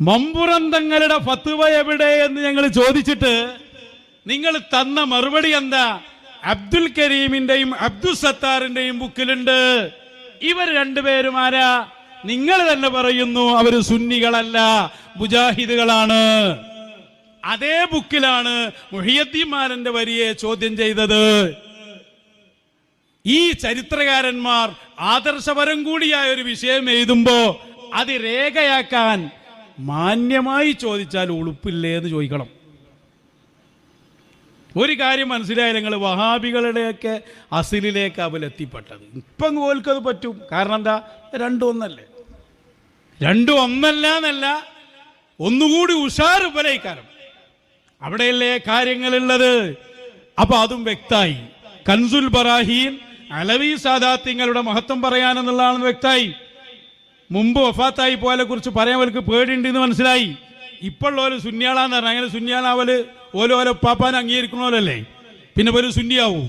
മമ്പുറം തങ്ങളുടെ ഫത്തുവ എവിടെ എന്ന് ഞങ്ങൾ ചോദിച്ചിട്ട് നിങ്ങൾ തന്ന മറുപടി എന്താ? അബ്ദുൽ കരീമിന്റെയും അബ്ദുൽ സത്താറിന്റെയും ബുക്കിലുണ്ട്. ഇവർ രണ്ടുപേരും ആരാ? നിങ്ങൾ തന്നെ പറയുന്നു അവർ സുന്നികളല്ല മുജാഹിദുകളാണ്. അതേ ബുക്കിലാണ് മുഹിയദ്ദിമാരന്റെ വരിയെ ചോദ്യം ചെയ്തത്. ഈ ചരിത്രകാരന്മാർ ആദർശപരം കൂടിയായ ഒരു വിഷയം എഴുതുമ്പോ അത് രേഖയാക്കാൻ മാന്യമായി ചോദിച്ചാൽ ഉളുപ്പില്ലേ എന്ന് ചോദിക്കണം. ഒരു കാര്യം മനസ്സിലായി നിങ്ങൾ വഹാബികളുടെയൊക്കെ അസിലിലേക്ക് അവൽ എത്തിപ്പെട്ടത്. ഇപ്പം ഓൽക്കത് പറ്റും. കാരണം എന്താ? രണ്ടും ഒന്നല്ലേ? രണ്ടും ഒന്നല്ല എന്നല്ല ഒന്നുകൂടി ഉഷാർ ഉപലയിക്കാരം അവിടെയല്ലേ കാര്യങ്ങളുള്ളത്? അപ്പൊ അതും വ്യക്തമായി കൻസുൽ ബറാഹീൻ അലവി സാദാത്യങ്ങളുടെ മഹത്വം പറയാനെന്നുള്ളതാണെന്ന് വ്യക്തായി. മുമ്പ് വഫാത്തായി പോയാലെ കുറിച്ച് പറയാൻ അവർക്ക് പേടിയുണ്ട് എന്ന് മനസ്സിലായി. ഇപ്പോഴുള്ള ഒരു സുന്യാളാന്ന് പറഞ്ഞാൽ അങ്ങനെ സുന്യാളാവൽ ഓരോ ഓരോ പാപ്പാൻ അംഗീകരിക്കണമല്ലേ പിന്നെ ഒരു സുന്യാവൂ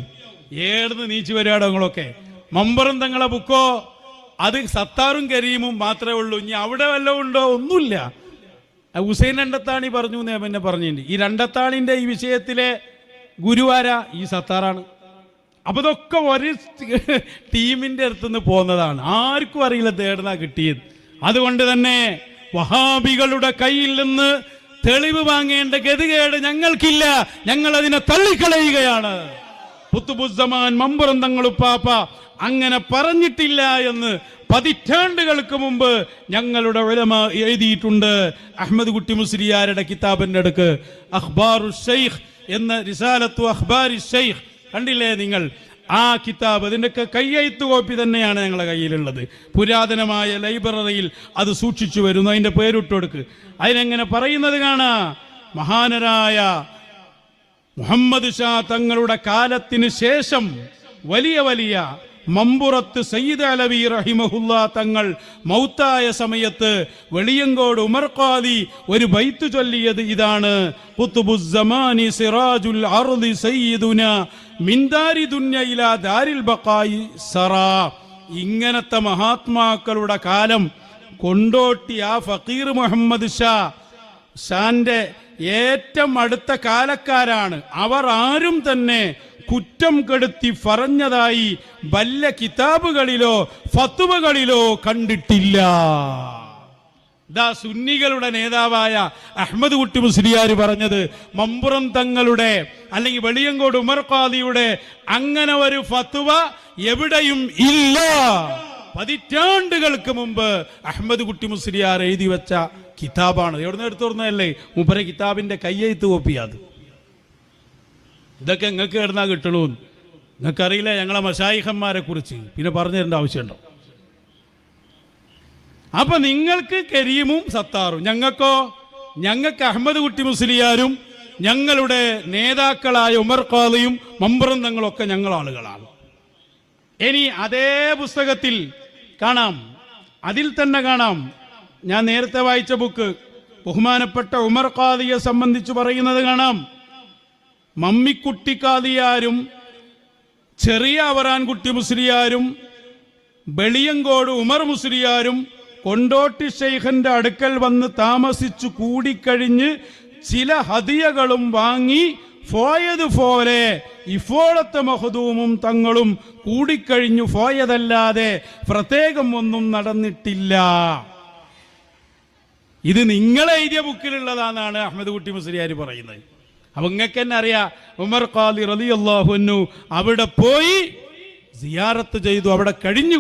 ഏടുന്ന് നീച്ചു വരികടങ്ങളൊക്കെ മമ്പറും തങ്ങളെ ബുക്കോ? അത് സത്താറും കരീമും മാത്രമേ ഉള്ളൂ. ഇനി അവിടെ വല്ലതും ഉണ്ടോ? ഒന്നുമില്ല. ഹുസൈൻ രണ്ടത്താണി പറഞ്ഞു എന്ന് പിന്നെ പറഞ്ഞിട്ടുണ്ട്. ഈ രണ്ടത്താണിന്റെ ഈ വിഷയത്തിലെ ഗുരുവാര ഈ സത്താറാണ്. അപ്പൊ ഇതൊക്കെ ഒരു ടീമിന്റെ അടുത്തുനിന്ന് പോന്നതാണ്. ആർക്കും അറിയില്ല തേടുന്ന കിട്ടിയത്. അതുകൊണ്ട് തന്നെ വഹാബികളുടെ കയ്യിൽ നിന്ന് തെളിവ് വാങ്ങേണ്ട ഗതികേട് ഞങ്ങൾക്കില്ല. ഞങ്ങൾ അതിനെ തള്ളിക്കളയുകയാണ്. പുത്തുബുസമാൻ മമ്പുറം തങ്ങളുപ്പാപ്പ അങ്ങനെ പറഞ്ഞിട്ടില്ല എന്ന് പതിറ്റാണ്ടുകൾക്ക് മുമ്പ് ഞങ്ങളുടെ ഉലമ എഴുതിയിട്ടുണ്ട്. അഹമ്മദ് കുട്ടി മുസ്ലിയാരുടെ കിതാബിന്റെ അടുക്ക്. അഖ്ബാറു ഷെയ്ഖ് എന്ന റിസാലത്തു അഖ്ബാരി ഷെയ്ഖ് കണ്ടില്ലേ നിങ്ങൾ? ആ കിതാബ് അതിന്റെയൊക്കെ കയ്യെഴുത്ത് കോപ്പി തന്നെയാണ് ഞങ്ങളുടെ കയ്യിലുള്ളത്. പുരാതനമായ ലൈബ്രറിയിൽ അത് സൂക്ഷിച്ചു വരുന്നു. അതിന്റെ പേരിട്ട് കൊടുക്ക്. അതിനെങ്ങനെ പറയുന്നത് കാണാ? മഹാനരായ മുഹമ്മദ് ഷാ തങ്ങളുടെ കാലത്തിന് ശേഷം വലിയ വലിയ മമ്പുറത്ത് സയ്യിദ് അലവി റഹിമഹുല്ല തങ്ങൾ മൗത്തായ സമയത്ത് വെളിയങ്കോട് ഉമർ ഖാദി ഒരു ബൈത്ത് ചൊല്ലിയത് ഇതാണ്. ഖുത്ബുസ്സമാനി സിറാജുൽ അർദി സയ്യിദുന മിൻദാരി ദാരിൽ ബഖായി സറാ. ഇങ്ങനത്തെ മഹാത്മാക്കളുടെ കാലം കൊണ്ടോട്ടി ആ ഫക്കീർ മുഹമ്മദ് ഷാ. ഷാന്റെ ഏറ്റവും അടുത്ത കാലക്കാരാണ്. അവർ ആരും തന്നെ കുറ്റം കെടുത്തി പറഞ്ഞതായി വല്ല കിതാബുകളിലോ ഫത്തുവകളിലോ കണ്ടിട്ടില്ല. ദാ സുന്നികളുടെ നേതാവായ അഹമ്മദ് കുട്ടി മുസ്ലിയാർ പറഞ്ഞത് മമ്പുറം തങ്ങളുടെ അല്ലെങ്കിൽ വെളിയങ്കോട് ഉമർ ഖാദിയുടെ അങ്ങനെ ഒരു ഫത്തുവ എവിടെയും ഇല്ല. പതിറ്റാണ്ടുകൾക്ക് മുമ്പ് അഹമ്മദ് കുട്ടി മുസ്ലിയാർ എഴുതി വെച്ച കിതാബാണ്. എവിടെ നിന്ന് എടുത്തു മുബര കിതാബിന്റെ കയ്യെഴുത്ത് കോപ്പിയത് ഇതൊക്കെ നിങ്ങൾക്ക് കിടന്നാ കിട്ടണമെന്ന് നിങ്ങൾക്കറിയില്ല ഞങ്ങളെ മഷായിഹന്മാരെ കുറിച്ച്? പിന്നെ പറഞ്ഞു തരേണ്ട ആവശ്യമുണ്ടോ? അപ്പൊ നിങ്ങൾക്ക് കരീമും സത്താറും. ഞങ്ങൾക്കോ? ഞങ്ങൾക്ക് അഹമ്മദ് കുട്ടി മുസ്ലിയാരും ഞങ്ങളുടെ നേതാക്കളായ ഉമർ ഖാദിയും മമ്പറും തങ്ങളൊക്കെ ഞങ്ങൾ ആളുകളാണ്. ഇനി അതേ പുസ്തകത്തിൽ കാണാം. അതിൽ തന്നെ കാണാം. ഞാൻ നേരത്തെ വായിച്ച ബുക്ക്. ബഹുമാനപ്പെട്ട ഉമർ ഖാദിയെ സംബന്ധിച്ച് പറയുന്നത് കാണാം. മമ്മിക്കുട്ടിക്കാദിയാരും ചെറിയ അവറാൻകുട്ടി മുസ്ലിയാരും വെളിയങ്കോട് ഉമർ മുസ്ലിയാരും കൊണ്ടോട്ടി ഷെയ്ഖന്റെ അടുക്കൽ വന്ന് താമസിച്ചു കൂടിക്കഴിഞ്ഞ് ചില ഹതിയകളും വാങ്ങി പോയതുപോലെ ഇപ്പോഴത്തെ മഹദൂമും തങ്ങളും കൂടിക്കഴിഞ്ഞു പോയതല്ലാതെ പ്രത്യേകം ഒന്നും നടന്നിട്ടില്ല. ഇത് നിങ്ങളെ ഏരിയ ബുക്കിലുള്ളതാണെന്നാണ് അഹമ്മദ് കുട്ടി മുസ്ലിയാർ പറയുന്നത്. അപ്പൊ നിങ്ങൾക്ക് തന്നെ അറിയാം ഉമർ ഖാലി റലി അള്ളാഹുന്നു അവിടെ പോയി സിയാറത്ത് ചെയ്തു അവിടെ കഴിഞ്ഞു.